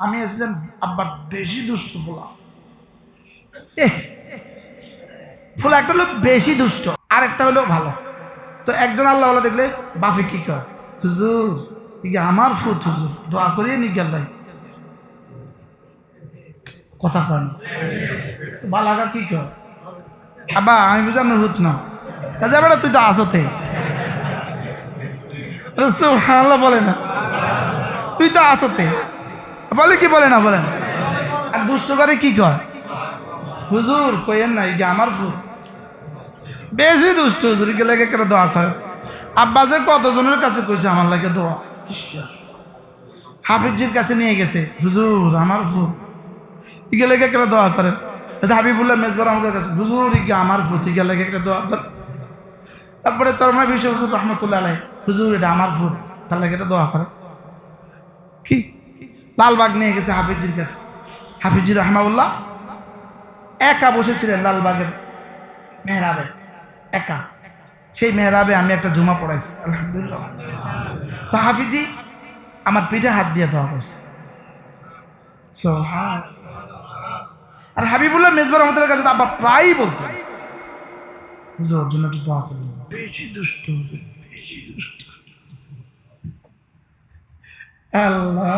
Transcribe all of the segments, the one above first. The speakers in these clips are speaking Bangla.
আমি এসেছিলাম আব্বার বেশি দুষ্ট ফোলা ফোলা একটা হলো বেশি দুষ্ট আর একটা হলো ভালো। তো একজন আল্লাহ দেখলে বাফে কি কর হুজুর আমার ফুট হুজুর, দোয়া করিয়ে নি গেল কথা কয় না। বালাগা কি কর আব্বা, আমি বুঝলাম না হুত না। কাজে বেড়া তুই তো আসতে বলে না। তুই তো আসতে বলে কি বলে না বলেন আর দুষ্ট করে কি কর হুজুর কইেন না, এই আমার ফুল। বেশি দুষ্ট হুজুর গেলে কেন দোয়া করে। আব্বা যে কতজনের কাছে কইছে, আমার লাগে দোয়া। হাফিজির কাছে নিয়ে গেছে, হুজুর, আমার ফুল। ইগে কেন দোয়া করেন হাবিবুল্লাহ মেজবার আমাদের কাছে, হুজুর ইগে আমার ফুল। ইগে লেগে একটা দোয়া করেন তারপরে চরমা বিশ্ব হুজুর রহমতুল্লাহ আলাই হুজুর, এটা আমার ফুল। তার এটা দোয়া করেন কি? লালবাগ নিয়ে গেছে হাফিজির কাছে। হাফিজি রহমাউল্লাহ একা বসেছিলেন লালবাগের মেহরাবে একা। সেই মেহরাবে আমি একটা জুমা পড়াইছি আলহামদুলিল্লাহ। তো হাফিজি আমার পিঠে হাত দিয়ে দোয়া করছে। আর হাবিবুল্লাহ মেজবার আমাদের কাছে তো আবার প্রায়ই বলতেন ওর জন্য একটু দোয়া করবেন বেশি দুষ্ট হবে বেশি দুষ্ট আল্লাহ।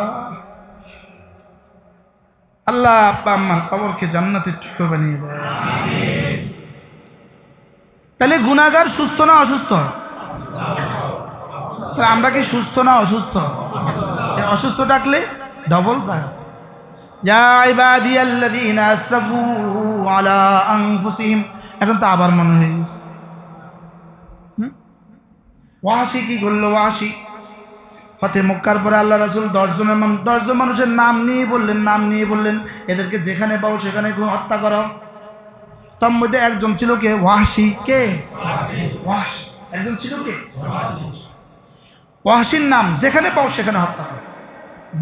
আল্লাহ আব্বা আম্মার কবরকে জান্নাতের টুকরো বানিয়ে দেয়। তাহলে গুণাগার সুস্থ না অসুস্থ? তাহলে আমরা কি সুস্থ না অসুস্থ? অসুস্থ ডাকলে ডবল আনফুসিহিম। এখন তো আবার মনে হয়ে গেছে? ওয়াসি কি করল? ওয়াসি। ফতে মক্কার পরে আল্লাহ রাসুল দশজনের দশজন মানুষের নাম নিয়ে বললেন, নাম নিয়ে বললেন, এদেরকে যেখানে পাও সেখানে হত্যা করো। তার মধ্যে একজন ছিল কে? ওয়াসি কে? একজন ছিল কে? ওয়াসির নাম, যেখানে পাও সেখানে হত্যা করো।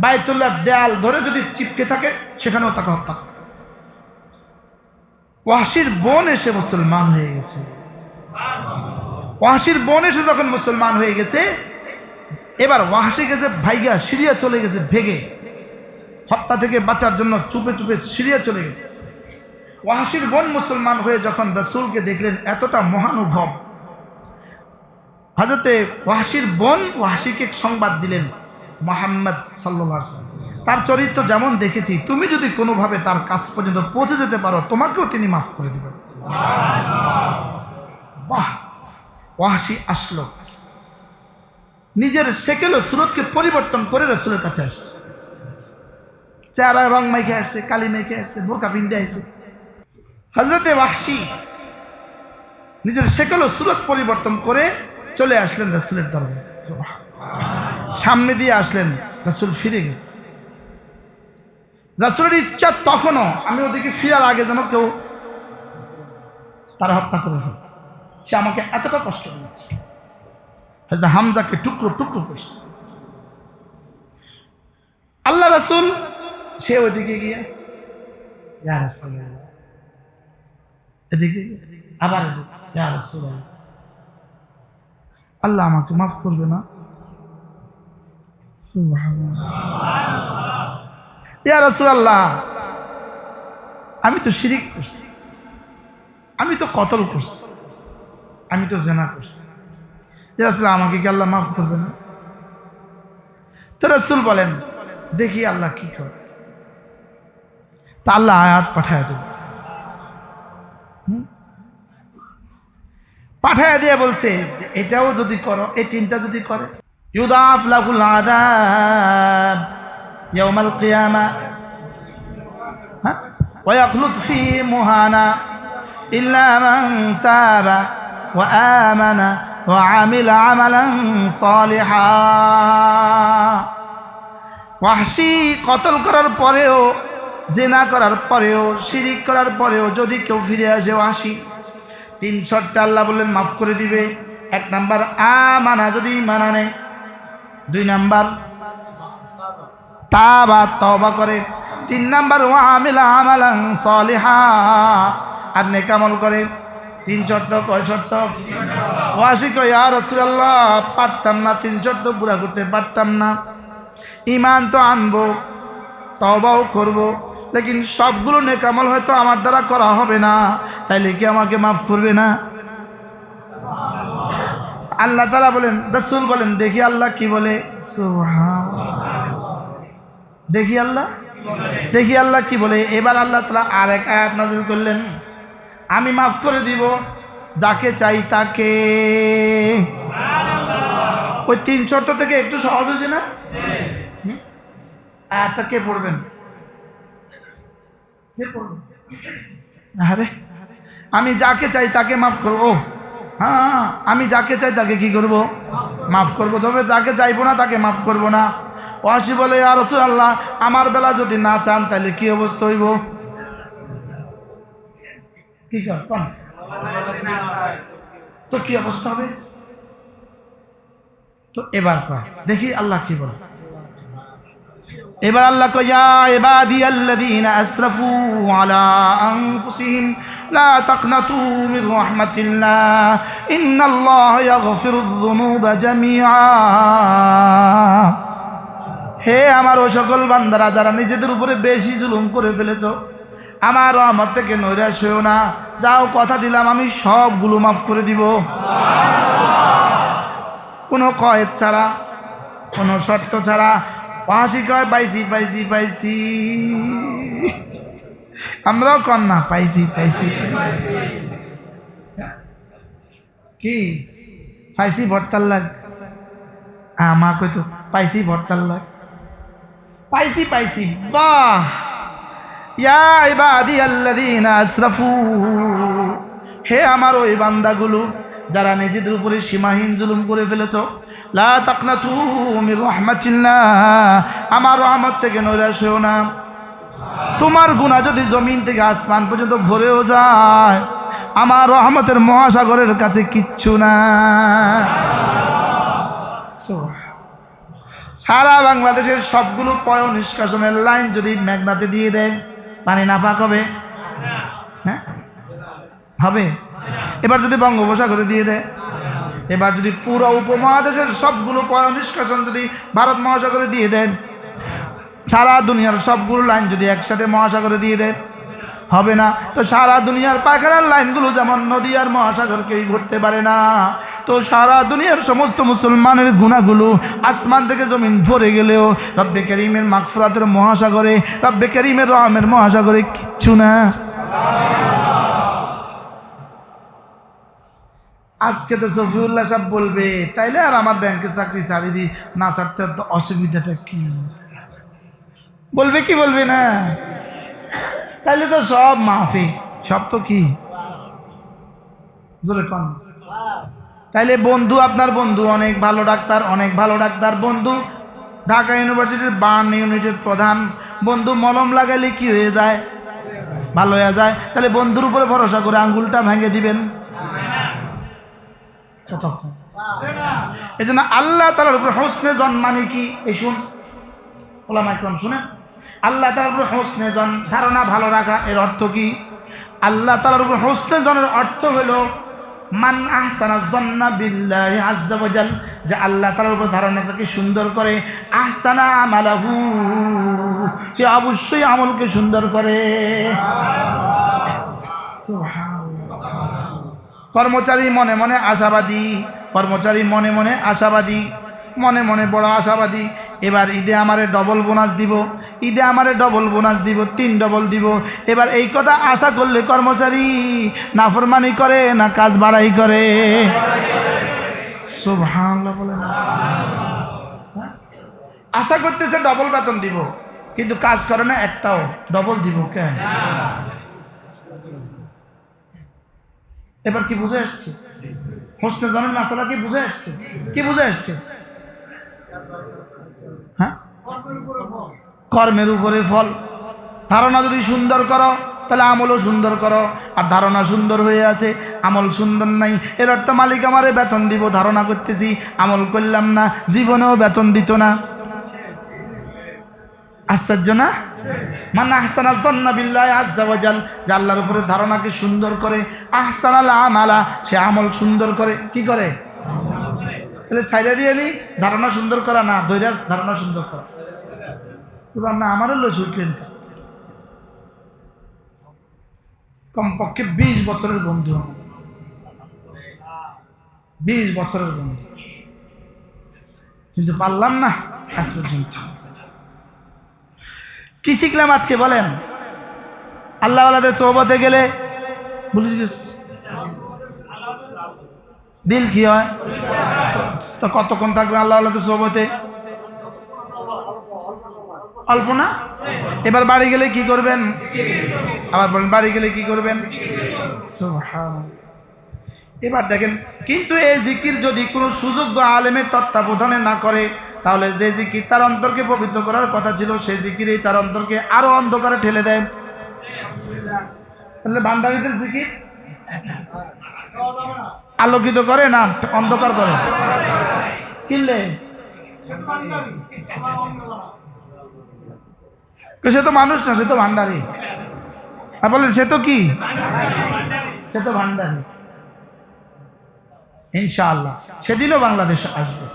বায়তুল্লাহ দেয়াল ধরে যদি চিপকে থাকে, সেখানেও তাকে হত্যা করো। ওয়াসির বোন এসে মুসলমান হয়ে গেছে। ওয়াসির বোন এসে যখন মুসলমান হয়ে গেছে এবার ওয়াহাসি গেছে ভাইগা সিরিয়া চলে গেছে ভেগে। হত্যা থেকে বাঁচার জন্য চুপে চুপে সিরিয়া চলে গেছে। ওয়াহাসির বোন মুসলমান হয়ে যখন রসুলকে দেখলেন এতটা মহানুভব হাজতে ওয়াহাসির বোন ওয়াহাসিকে সংবাদ দিলেন মোহাম্মদ সাল্লাহ তার চরিত্র যেমন দেখেছি তুমি যদি কোনোভাবে তার কাছ পর্যন্ত পৌঁছে যেতে পারো তোমাকেও তিনি মাফ করে দেবেন। বাহ! ওয়াহাসি আসলো। নিজের সেকেল ও সুরতকে পরিবর্তন করে রসুলের কাছে আসছে। চেহারা রং মাইকে আসছে, কালি মাইকে আসছে, বোকা বিন্দে আসছে। হজরতে ওয়াহসি নিজের সেকেল ও সুরত পরিবর্তন করে চলে আসলেন রসুলের দরবারে। সামনে দিয়ে আসলেন, রসুল ফিরে গেছে। রসুলের ইচ্ছা তখনও আমি ওদিকে ফিরার আগে যেন কেউ তারা হত্যা করেছে সে আমাকে এতটা কষ্ট দিয়েছে। হামজাকে টুকরো টুকরো করছে। আল্লাহ রসুল, সে ওইদিকে গিয়ে এদিকে আবার। আল্লাহ আমাকে মাফ করবে না। আমি তো শিরিক করছি। আমি তো কতল করছি। আমি তো জেনা করছি। রাসুল আমাকে কি আল্লাহ মাফ করবে না তো রসুল বলেন, দেখি আল্লাহ কি করে। তা আল্লাহ আয়াত পাঠায় দেব? পাঠায় দিয়ে বলছে, এটাও যদি করো, এই তিনটা যদি করে। ইউদাফ লাহুল আযাব ইয়াউমাল কিয়ামা। হ্যাঁ? ওয়াখলুদ ফি মুহানা ইল্লা তাবা ওয়া আমানা। وعمل عملا صالحا ওয়াহশি কতল করার পরেও জেনা করার পরেও শিরিক করার পরেও যদি কেউ ফিরে আসে ওয়াহশি তিন শর্তে আল্লাহ বললেন মাফ করে দিবে এক নাম্বার আ মানা যদি মানা নেয় দুই নাম্বার তা বা তবা করে তিন নাম্বার ওয়া আমিলা আমালাং সলিহা আর নেকামল করে তিন শর্ত কয় শর্ত ওয়াসি কয় আর রসুল্লাহ পারতাম না, তিন শর্ত পুরা করতে পারতাম না। ইমান তো আনব তবাও করব। লেকিন সবগুলো নেকামল হয়তো আমার দ্বারা করা হবে না, তাইলে কি আমাকে মাফ করবে না? আল্লাহ তালা বলেন, রসুল বলেন, দেখি আল্লাহ কি বলে। দেখি আল্লাহ? দেখি আল্লাহ কি বলে? এবার আল্লাহ তালা আরেক আয়াত নাজিল করলেন। আমি মাফ করে দিব যাকে চাই তাকে। ওই তিন শর্ত থেকে একটু সহজ হয়েছে না? আয়াতটা কে পড়বেন? কে পড়বেন? আরে আমি যাকে চাই তাকে মাফ করব। হ্যাঁ আমি যাকে চাই তাকে কি করব? মাফ করব। তবে যাকে চাইব না তাকে মাফ করব না। ওয়াসি বলে আর আল্লাহ আমার বেলা যদি না চান তাহলে কি অবস্থা হইব? কি কন। তো কি অবস্থা হবে? তো এবার কয় দেখি আল্লাহ কি বলে। এবার আল্লাহ কয়, ইয়া ইবাদিয়াল্লাযীনা আসরাফু আলা আনফুসিহিম, লা তাকনাতু মির রাহমাতিল্লাহ, ইন্নাল্লাহা ইয়াগফিরুয যুনুবা জামিআ। হে আমার ও সকল বান্দারা, যারা নিজেদের উপরে বেশি জুলুম করে ফেলেছ আমার রহমত থেকে নৈরাশ হয়েও না। যাও, কথা দিলাম, আমি সবগুলো মাফ করে দিব। কোনো কয়েদ ছাড়া, কোনো শর্ত ছাড়া পাশি কয়, পাইছি পাইছি পাইছি। আমরাও কন না পাইছি পাইছি। কি? পাইছি, ভর্তার লাগ। আমা কইতো, পাইছি, ভর্তার লাগ। পাইছি পাইছি, বাহ! হে আমার ওই বান্দাগুলো, যারা নিজেদের উপরে সীমাহীন জুলুম করে ফেলেছ, লা তাকনাতু মির আমার রহমত থেকে নৈরাশ হয়েও না। তোমার গুণা যদি জমিন থেকে আসমান পর্যন্ত ভরেও যায়, আমার রহমতের মহাসাগরের কাছে কিচ্ছু না। সারা বাংলাদেশের সবগুলো পয় নিষ্কাশনের লাইন যদি মেঘনাতে দিয়ে দেয় পানি না পাক হবে? হ্যাঁ? হবে? এবার যদি বঙ্গোপসাগরে দিয়ে দেয়, এবার যদি পুরো উপমহাদেশের সবগুলো নিষ্কাশন যদি ভারত মহাসাগরে দিয়ে দেন, সারা দুনিয়ার সবগুলো লাইন যদি একসাথে মহাসাগরে দিয়ে দেয় হবে না। তো সারা দুনিয়ার পাখানার লাইনগুলো যেমন নদী আর মহাসাগরকেই ঘুরতে পারে না। তো সারা দুনিয়ার সমস্ত মুসলমানের গুণাগুলো আসমান থেকে জমিন ভরে গেলেও রব্বে করিমের মাগফরাতের মহাসাগরে, রব্বে করিমের রহমের মহাসাগরে কিচ্ছু না। আজকে তো সফিউল্লাহ সাহেব বলবে, তাইলে আর আমার ব্যাংকে চাকরি ছাড়ি দিই না ছাড়তে অসুবিধাটা কি? বলবে কি বলবে না? তাইলে তো সব মাফি সব তো কি? তাইলে বন্ধু আপনার বন্ধু, অনেক ভালো ডাক্তার, অনেক ভালো ডাক্তার বন্ধু। ঢাকা ইউনিভার্সিটির বার্ন ইউনিটের প্রধান বন্ধু, মলম লাগালে কি হয়ে যায়? ভালো হয়ে যায়। তাহলে বন্ধুর উপরে ভরসা করে আঙ্গুলটা ভেঙে দিবেন। এই জন্য আল্লাহ তালার উপরে হোসনে জন মানে কি? এই শুন। ওলামাইকরম শুনে আল্লাহ তালার উপরে হোসনে জন, ধারণা ভালো রাখা, এর অর্থ কি? আল্লাহ তালার উপরে হোসনে জনের অর্থ হলো, মান আহসানা জন্না বিল্লাহি যে আল্লাহ তালার উপর ধারণাটাকে সুন্দর করে, আহসানা আমালাহু, সে অবশ্যই আমলকে সুন্দর করে। কর্মচারী মনে মনে আশাবাদী, কর্মচারী মনে মনে আশাবাদী। মনে মনে বড় আশাবাদী। এবার ঈদে আমারে ডবল বোনাস দিব। ঈদে আমারে ডবল বোনাস দিব, তিন ডবল দিব। এবার এই কথা আশা করলে কর্মচারী নাফরমানি করে, না কাজ বাড়াই করে। হ্যাঁ? আশা করতেছে ডবল বেতন দিব, কিন্তু কাজ করে না, একটাও ডবল দিব কেন? এবার কি বুঝে আসছে? হোসনে জনের মাসালা কি বুঝে আসছে? কি বুঝে আসছে? হ্যাঁ? কর্মের উপরে ফল। ধারণা যদি সুন্দর করো, তাহলে আমলও সুন্দর করো। আর ধারণা সুন্দর হয়ে আছে, আমল সুন্দর নাই। এর অর্থ মালিক আমারে বেতন দিব, ধারণা করতেছি, আমল করলাম না, জীবনেও বেতন দিত না। আশ্চর্য না? মানে আহসানা জন্না বিল্লাহ আজ্জাওয়াজাল যে আল্লাহর উপরে ধারণাকে সুন্দর করে আহসান আল আমালা, সে আমল সুন্দর করে। কি করে? তাহলে ছাইরা দিয়ে নি, ধারণা সুন্দর করা না, ধৈর্য ধারণা সুন্দর করা। তবে আপনি আমারও লো ছুটলেন কমপক্ষে বিশ বছরের বন্ধু। বিশ বছরের বন্ধু। কিন্তু পারলাম না আজ পর্যন্ত। কি শিখলাম আজকে বলেন? আল্লাহ আল্লাহদের সোহবতে গেলে গেছ? দিল কি হয়? তো কতক্ষণ থাকবে আল্লাহ আল্লাহদের সোহবতে অল্প না? এবার বাড়ি গেলে কি করবেন? আবার বলেন, বাড়ি গেলে কি করবেন। এবার দেখেন, কিন্তু এই জিকির যদি কোনো সুযোগ্য আলেমের তত্ত্বাবধানে না করে, তাহলে যে জিকির তার অন্তরকে পবিত্র করার কথা ছিল, সেই জিকিরই তার অন্তরকে আরও অন্ধকারে ঠেলে দেয়। তাহলে ভান্ডারিদের জিকির? আলোকিত করে না, অন্ধকার করে। কিনলে সে তো মানুষ না, সে তো ভান্ডারি। আর বলেন সে তো কি? সে তো ভান্ডারি। ইনশাআল্লাহ। সেদিনও বাংলাদেশে আসবে।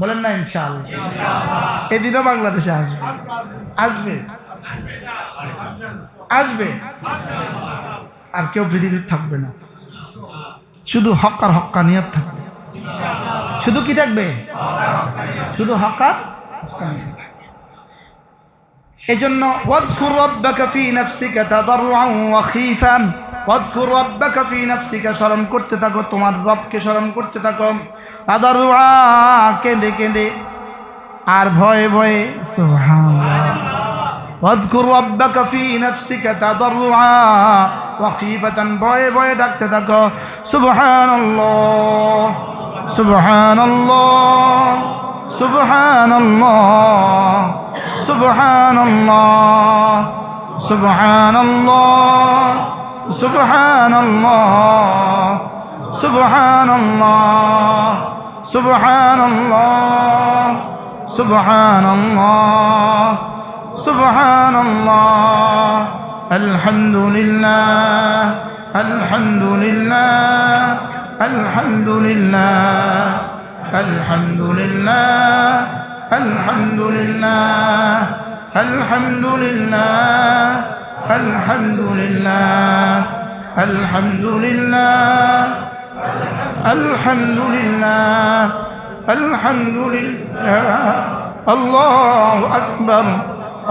বলেন না, ইনশাআল্লাহ। এদিনও বাংলাদেশে আসবে। আসবে। আসবে। আর কেউ পৃথিবীর থাকবে না। শুধু হক আর হক্কা নিয়ত থাকবে। শুধু কি থাকবে? শুধু হক আর হক্কানিয়ত থাকবে। এজন্য ওয়াদকুর রাব্বাকা ফি নাফসিকা তাদাররুআন ওয়া খীফান। ওয়াদকুর রাব্বাকা ফি নাফসিকা, স্মরণ করতে থাকো, তোমার রবকে স্মরণ করতে থাকো। তাদাররুআ কেঁদে কেঁদে আর ভয়ে ভয়ে সুবহানাল্লাহ। রাব্বাকা ফি নাফসিকা তাদাররুআ ওয়া খীফাতান ভয়ে ভয়ে ডাকতে থাকো। সুবহানাল্লাহ সুবহানাল্লাহ সুবহানাল্লাহ সুবহানাল্লাহ সুবহানাল্লাহ সুবহানাল্লাহ সুবহানাল্লাহ সুবহানাল্লাহ সুবহানাল্লাহ সুবহানাল্লাহ আলহামদুলিল্লাহ আলহামদুলিল্লাহ আলহামদুলিল্লাহ আলহামদুলিল্লাহ আলহামদুলিল্লাহ আলহামদুলিল্লাহ আলহামদুলিল্লাহ আলহামদুলিল্লাহ আলহামদুলিল্লাহ আলহামদুলিল্লাহ আল্লাহ আকবর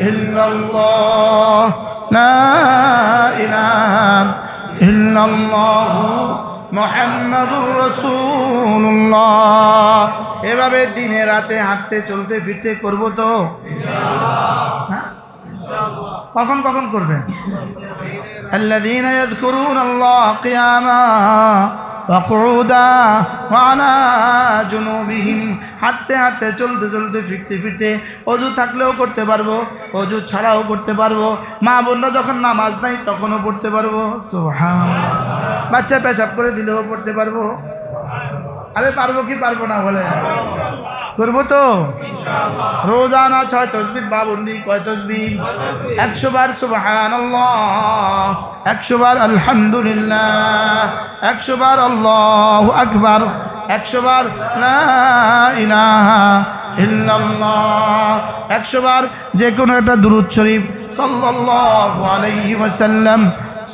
إلا الله لا إله إلا الله মোহাম্মদুর রসুল্লাহ এভাবে দিনে রাতে হাঁটতে চলতে ফিরতে করবো তো হ্যাঁ? কখন কখন করবেন الذين يذكرون الله قياما জুনুবিহীন হাঁটতে হাঁটতে, চলতে চলতে, ফিরতে ফিরতে অজু থাকলেও করতে পারব, অজু ছাড়াও করতে পারব। মা বন্য যখন নামাজ নাই তখনও পড়তে পারব। সোহা বাচ্চা পেশাব করে দিলেও পড়তে পারব। আরে পারব কি পারব না বলে? করব তো। রোজানা ছয় তসবির বাবন্দি কয় তসবির একশো বার সুবাহান একশো বার আলহামদুলিল্লাহ, একশো বার আল্লাহ আকবার, একশো বার একশো বার যে কোনো একটা দুরুদ শরীফ, সাল্লাল্লাহু আলাইহি ওয়াসাল্লাম,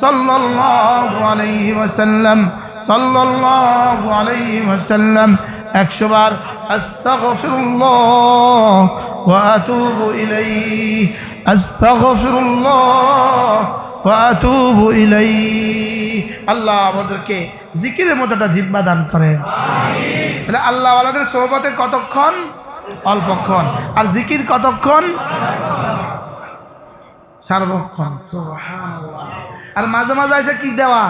সাল্লাল্লাহু আলাইহি ওয়াসাল্লাম। সাল্লাল্লাহু আলাইহি ওয়াসাল্লাম একশো বার আস্তাগফিরুল্লাহ ওয়া আতুবু ইলাইহি আস্তাগফিরুল্লাহ ওয়া আতুবু ইলাইহি। আল্লাহ আমাদেরকে জিকিরের মতো একটা জিব্বা দান করেন। তাহলে আল্লাহ আলাদের সোহবতে কতক্ষণ? অল্পক্ষণ। আর জিকির কতক্ষণ? সার্বক্ষণ আর মাঝে মাঝে এসে কি দেওয়া?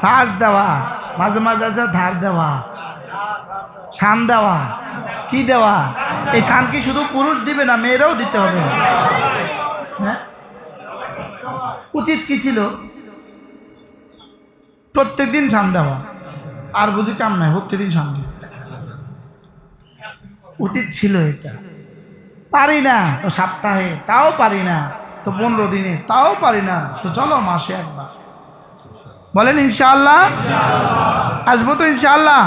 শ্বাস দেওয়া। মাঝে মাঝে এসে ধার দেওয়া। শান দেওয়া। কি দেওয়া? এই শান কি শুধু পুরুষ দিবে না, মেয়েরাও দিতে হবে? হ্যাঁ? উচিত কি ছিল? প্রত্যেক দিন শান দেওয়া। আর বুঝি কাম নাই, প্রত্যেকদিন শান দিবে উচিত ছিল এটা। পারি না। তো সপ্তাহে তাও পারি না। তো পনেরো দিনে তাও পারি না। তো চলো মাসে একবার। বলেন ইনশাআল্লাহ। আসব তো ইনশাআল্লাহ।